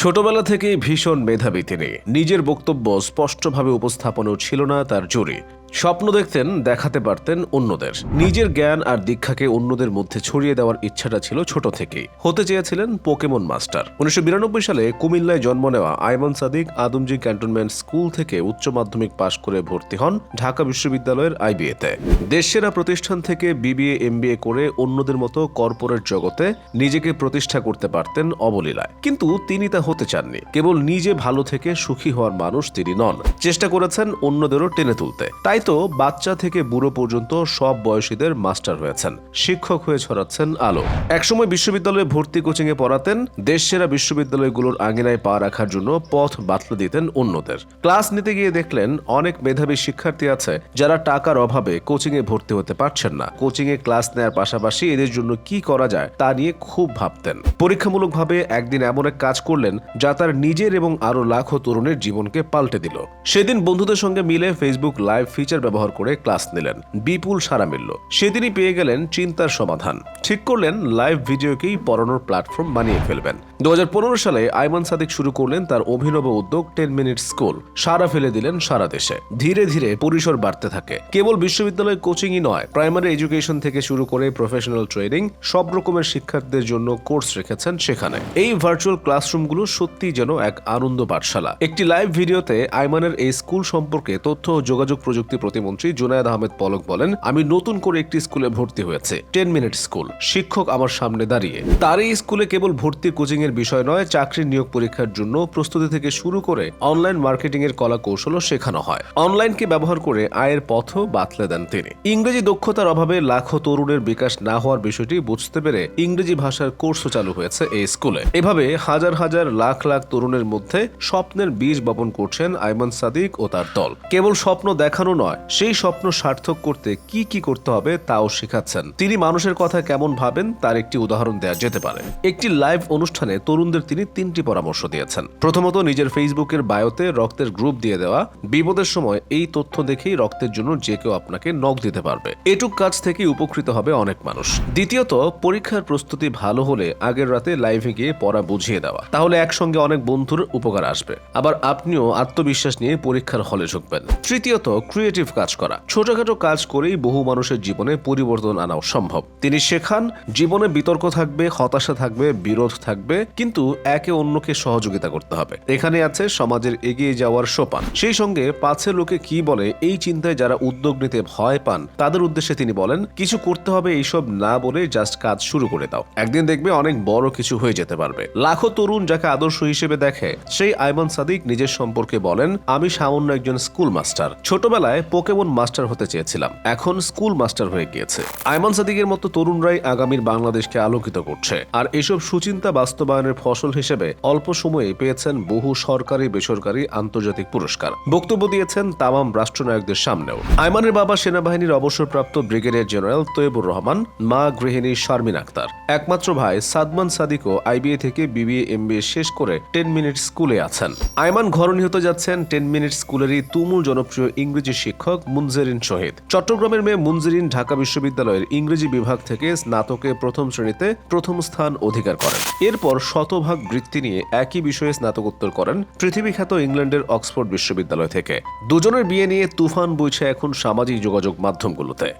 ছোটবেলা থেকেই ভীষণ মেধাবী তিনি। নিজের বক্তব্য স্পষ্টভাবে উপস্থাপনও ছিল না তার জোরে। স্বপ্ন দেখতেন, দেখাতে পারতেন অন্যদের। নিজের জ্ঞান আর দীক্ষাকে অন্যদের মধ্যে ছড়িয়ে দেওয়ার ইচ্ছাটা ছিল ছোট থেকেই। হতে চেয়েছিলেন পোকেমন মাস্টার উনিশশো বিরানব্বই সালে কুমিল্লায় জন্ম নেওয়া আইমান সাদিক আদমজি ক্যান্টনমেন্ট স্কুল থেকে উচ্চ মাধ্যমিক পাশ করে ভর্তি হন ঢাকা বিশ্ববিদ্যালয়ের আইবিএতে দেশসেরা প্রতিষ্ঠান থেকে বিবিএ, এমবিএ করে অন্যদের মতো কর্পোরেট জগতে নিজেকে প্রতিষ্ঠা করতে পারতেন অবলীলায়। কিন্তু তিনি তা হতে চাননি। কেবল নিজে ভালো থেকে সুখী হওয়ার মানুষ তিনি নন। চেষ্টা করেছেন অন্যদেরও টেনে তুলতে। তাই তো বাচ্চা থেকে বুড়ো পর্যন্ত সব বয়সীদের মাস্টার হয়েছেন, শিক্ষক হয়ে ছড়াচ্ছেন আলো। একসময় বিশ্ববিদ্যালয়ে ভর্তি কোচিং এ পড়াতেন, দেশসেরা বিশ্ববিদ্যালয়গুলোর আঙিনায় পা রাখার জন্য পথ বাতলে দিতেন অন্যদের। ক্লাস নিতে গিয়ে দেখলেন, অনেক মেধাবী শিক্ষার্থী আছে যারা টাকার অভাবে কোচিং এ ভর্তি হতে পারছেন না। কোচিং এ ক্লাস নেয়ার পাশাপাশি এদের জন্য কি করা যায় তা নিয়ে খুব ভাবতেন। পরীক্ষামূলকভাবে একদিন এমন এক কাজ করলেন, যা তার নিজের এবং আরও লাখো তরুণের জীবনকে পাল্টে দিল। সেদিন বন্ধুদের সঙ্গে মিলে ফেসবুক লাইভ ফিচার ব্যবহার করে ক্লাস নিলেন। বিপুল সারা মিলল সেদিনই পেয়ে গেলেন চিন্তার সমাধান। ঠিক করলেন লাইভ ভিডিওকেই পড়ানোর প্ল্যাটফর্ম বানিয়ে ফেলবেন। দু সালে আইমান সাদিক শুরু করলেন তার অভিনব উদ্যোগ টেন মিনিট স্কুল। সারা ফেলে দিলেন সারা দেশে। ধীরে ধীরে পরিসর বাড়তে থাকে। কেবল বিশ্ববিদ্যালয় কোচিংই নয় প্রাইমারি এডুকেশন থেকে শুরু করে প্রফেশনাল ট্রেনিং সব রকমের শিক্ষার্থীদের জন্য কোর্স রেখেছেন সেখানে। এই ভার্চুয়াল ক্লাসরুমগুলো সত্যি যেন এক আনন্দ পাঠশালা। একটি লাইভ ভিডিওতে আইমানের এই স্কুল সম্পর্কে তথ্য ও যোগাযোগ প্রযুক্তি প্রতিমন্ত্রী জুনায়দ আহমেদ পলক বলেন, আমি নতুন করে একটি স্কুলে ভর্তি হয়েছে, টেন মিনিট স্কুল। শিক্ষক আমার সামনে দাঁড়িয়ে। তার এই স্কুলে কেবল ভর্তি কোচিং এর বিষয় নয়, চাকরির নিয়োগ পরীক্ষার জন্য প্রস্তুতি থেকে শুরু করে অনলাইন মার্কেটিং এর কলা কৌশলও শেখানো হয়। অনলাইনকে ব্যবহার করে আয়ের পথও বাতলে দেন তিনি। ইংরেজি দক্ষতার অভাবে লাখো তরুণের বিকাশ না হওয়ার বিষয়টি বুঝতে পেরে ইংরেজি ভাষার কোর্সও চালু হয়েছে এই স্কুলে। এভাবে হাজার হাজার লাখ লাখ তরুণের মধ্যে স্বপ্নের বীজ বপন করছেন আইমান সাদিক ও তার দল। কেবল স্বপ্ন দেখানো নয় সেই স্বপ্ন সার্থক করতে কি কি করতে হবে তাও শেখাচ্ছেন। তিনি মানুষের কথা কেমন ভাবেন তার একটি উদাহরণ দেওয়া যেতে পারে। একটি লাইভ অনুষ্ঠানে তরুণদের তিনি তিনটি পরামর্শ দিয়েছেন। প্রথমত, নিজের ফেসবুকের বায়োতে রক্তের গ্রুপ দিয়ে দেওয়া। বিপদের সময় এই তথ্য দেখেই রক্তের জন্য যে কেউ আপনাকে নখ দিতে পারবে। এটুক কাজ থেকেই উপকৃত হবে অনেক মানুষ। দ্বিতীয়ত, পরীক্ষার প্রস্তুতি ভালো হলে আগের রাতে লাইভে গিয়ে পড়া বুঝিয়ে দেওয়া। তাহলে একসঙ্গে অনেক বন্ধুর উপকার আসবে। আবার আপনিও আত্মবিশ্বাস নিয়ে পরীক্ষার হলে ঝুঁকবেন। তৃতীয়ত ক্রিয়েটিভ কাজ করা। ছোটখাটো কাজ করেই বহু মানুষের জীবনে পরিবর্তন আনাও সম্ভব। তিনি শেখান, জীবনে বিতর্ক থাকবে, হতাশা থাকবে, বিরোধ থাকবে, কিন্তু একে অন্যকে সহযোগিতা করতে হবে। এখানে আছে সমাজের এগিয়ে যাওয়ার সোপান। সেই সঙ্গে পাছে লোকে কি বলে এই চিন্তায় যারা উদ্যোগ নিতে ভয় পান, তাদের উদ্দেশ্যে তিনি বলেন, কিছু করতে হবে এইসব না বলে জাস্ট কাজ শুরু করে দাও। একদিন দেখবে অনেক বড় কিছু হয়ে যেতে পারবে। লাখো তরুণ যাকে আদর্শ হিসেবে দেখে, সেই আইমান সাদিক নিজের সম্পর্কে বলেন, আমি সামান্য একজন স্কুল মাস্টার ছোটবেলায় পোকেমন মাস্টার হতে চেয়েছিলাম। এখন স্কুল মাস্টার হয়ে গিয়েছে। আইমান সাদিকের মতো তরুণরাই আগামীর বাংলাদেশকে আলোকিত করছে। আর এসব সুচিন্তা বাস্তবায়নের ফসল হিসেবে অল্প সময়ে পেয়েছেন বহু সরকারি, বেসরকারি, আন্তর্জাতিক পুরস্কার। বক্তব্য দিয়েছেন তামাম রাষ্ট্রনায়কদের সামনেও। আইমানের বাবা সেনাবাহিনীর অবসরপ্রাপ্ত ব্রিগেডিয়ার জেনারেল তৈবুর রহমান, মা গৃহিণী শারমিন আক্তার। একমাত্র ভাই সাদমান সাদিকও আইবিএ থেকে বিবিএ, এমবিএ শেষ করে টেন মিনিট স্কুলে আছেন। আইমান ঘর নিহত যাচ্ছেন টেন মিনিট স্কুলেরই তুমুল জনপ্রিয় ইংরেজি শিক্ষক মুনজেরিন শহীদ। চট্টগ্রামের মেয়ে মুনজেরিন ঢাকা বিশ্ববিদ্যালয়ের ইংরেজি বিভাগ থেকে স্নাতকে প্রথম শ্রেণীতে প্রথম স্থান অধিকার করেন। এরপর শতভাগ বৃত্তি নিয়ে একই বিষয়ে স্নাতকোত্তর করেন পৃথিবীখ্যাত ইংল্যান্ডের অক্সফোর্ড বিশ্ববিদ্যালয় থেকে। দুজনের বিয়ে নিয়ে তুফান বইছে এখন সামাজিক যোগাযোগ মাধ্যমগুলোতে।